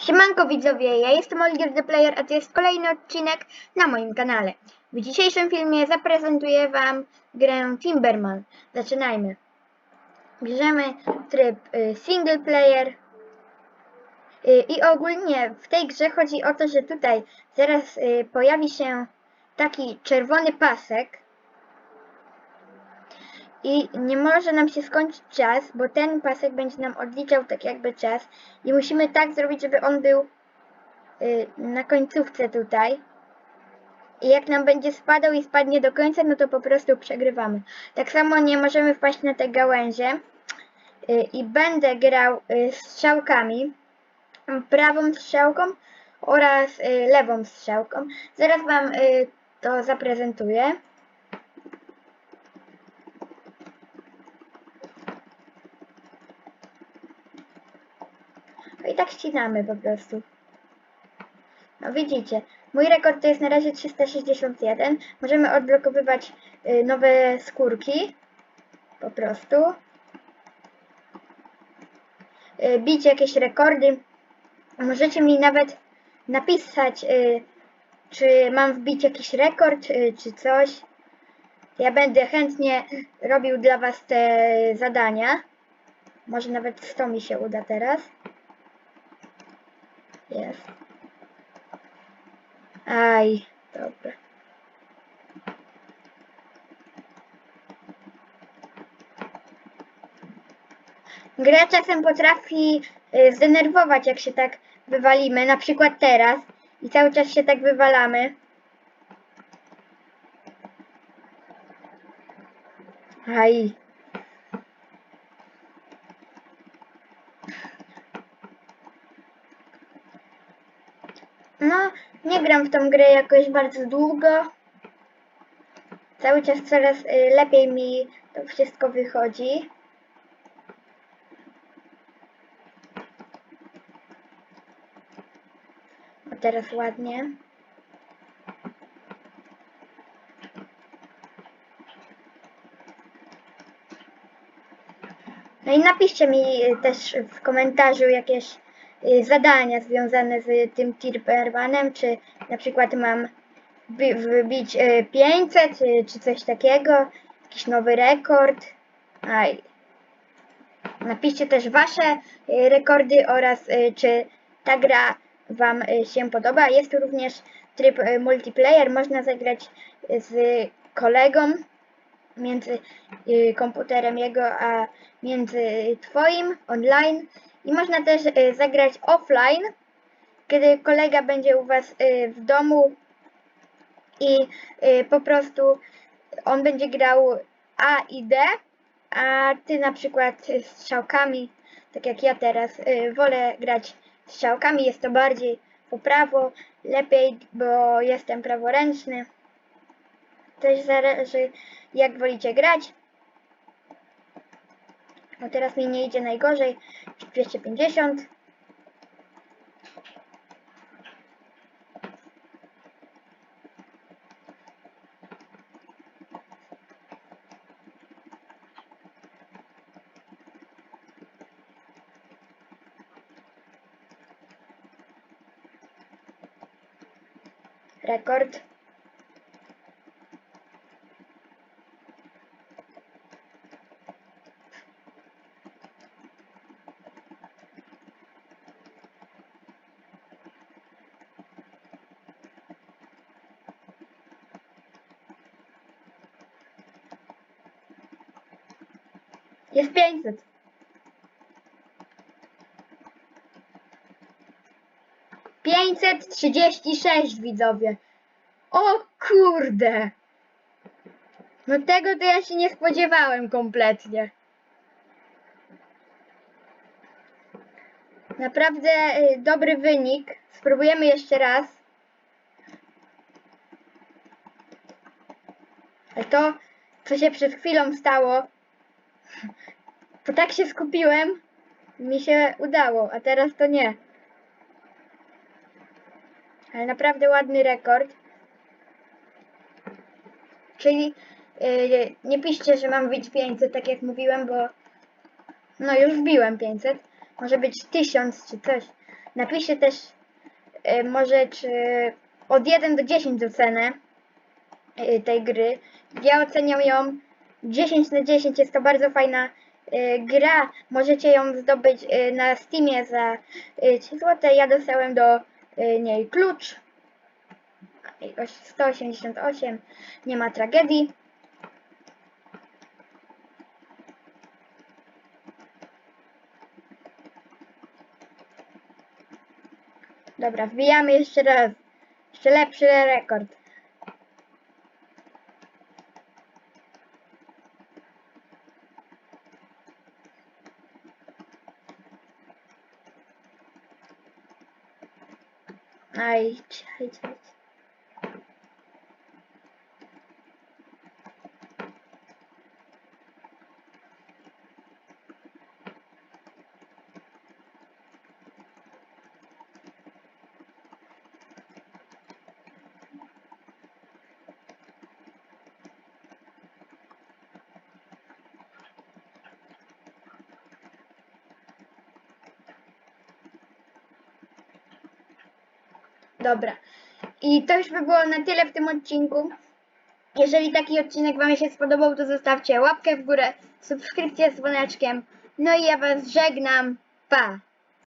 Siemanko widzowie, ja jestem Oliver the Player, a to jest kolejny odcinek na moim kanale. W dzisiejszym filmie zaprezentuję Wam grę Timberman. Zaczynajmy. Bierzemy tryb y, single player. Y, I ogólnie w tej grze chodzi o to, że tutaj zaraz y, pojawi się taki czerwony pasek. I nie może nam się skończyć czas, bo ten pasek będzie nam odliczał tak jakby czas. I musimy tak zrobić, żeby on był y, na końcówce tutaj. I jak nam będzie spadał i spadnie do końca, no to po prostu przegrywamy. Tak samo nie możemy wpaść na te gałęzie. Y, I będę grał y, strzałkami. Prawą strzałką oraz y, lewą strzałką. Zaraz Wam y, to zaprezentuję. I tak ścinamy po prostu. No widzicie, mój rekord to jest na razie 361. Możemy odblokowywać y, nowe skórki. Po prostu. Y, bić jakieś rekordy. Możecie mi nawet napisać, y, czy mam wbić jakiś rekord, czy coś. Ja będę chętnie robił dla Was te zadania. Może nawet 100 mi się uda teraz. Jest. Aj, dobra. Gra czasem potrafi y, zdenerwować, jak się tak wywalimy, na przykład teraz i cały czas się tak wywalamy. Aj. No, nie gram w tą grę jakoś bardzo długo. Cały czas coraz y, lepiej mi to wszystko wychodzi. O, teraz ładnie. No i napiszcie mi y, też w komentarzu jakieś zadania związane z tym Tirpermanem, czy na przykład mam bi- wbić y, 500 y, czy coś takiego, jakiś nowy rekord. Aj. Napiszcie też wasze y, rekordy oraz y, czy ta gra wam y, się podoba. Jest tu również tryb y, multiplayer, można zagrać z kolegą między y, komputerem jego a między twoim online i można też y, zagrać offline, kiedy kolega będzie u was y, w domu i y, po prostu on będzie grał A i D, a ty na przykład strzałkami, tak jak ja teraz, wolę grać strzałkami, jest to bardziej po prawo, lepiej, bo jestem praworęczny. Też zależy jak wolicie grać. No teraz mi nie idzie najgorzej. 250. Rekord. Jest 500. Pięćset trzydzieści sześć widzowie. O kurde. No tego to ja się nie spodziewałem kompletnie. Naprawdę y, dobry wynik. Spróbujemy jeszcze raz. Ale to, co się przed chwilą stało, to tak się skupiłem, mi się udało, a teraz to nie. Ale naprawdę ładny rekord. Czyli yy, nie piszcie, że mam wbić 500, tak jak mówiłem, bo no już wbiłem 500. Może być 1000 czy coś. Napiszcie też y, może czy od 1 do 10 ocenę y, tej gry. Ja oceniam ją 10 na 10, jest to bardzo fajna y, gra. Możecie ją zdobyć y, na Steamie za y, 3 zł. Ja dostałem do y, niej klucz. I oś- 188, nie ma tragedii. Dobra, wbijamy jeszcze raz. Jeszcze lepszy rekord. I, I. Dobra. I to już by było na tyle w tym odcinku. Jeżeli taki odcinek Wam się spodobał, to zostawcie łapkę w górę, subskrypcję z dzwoneczkiem. No i ja Was żegnam. Pa!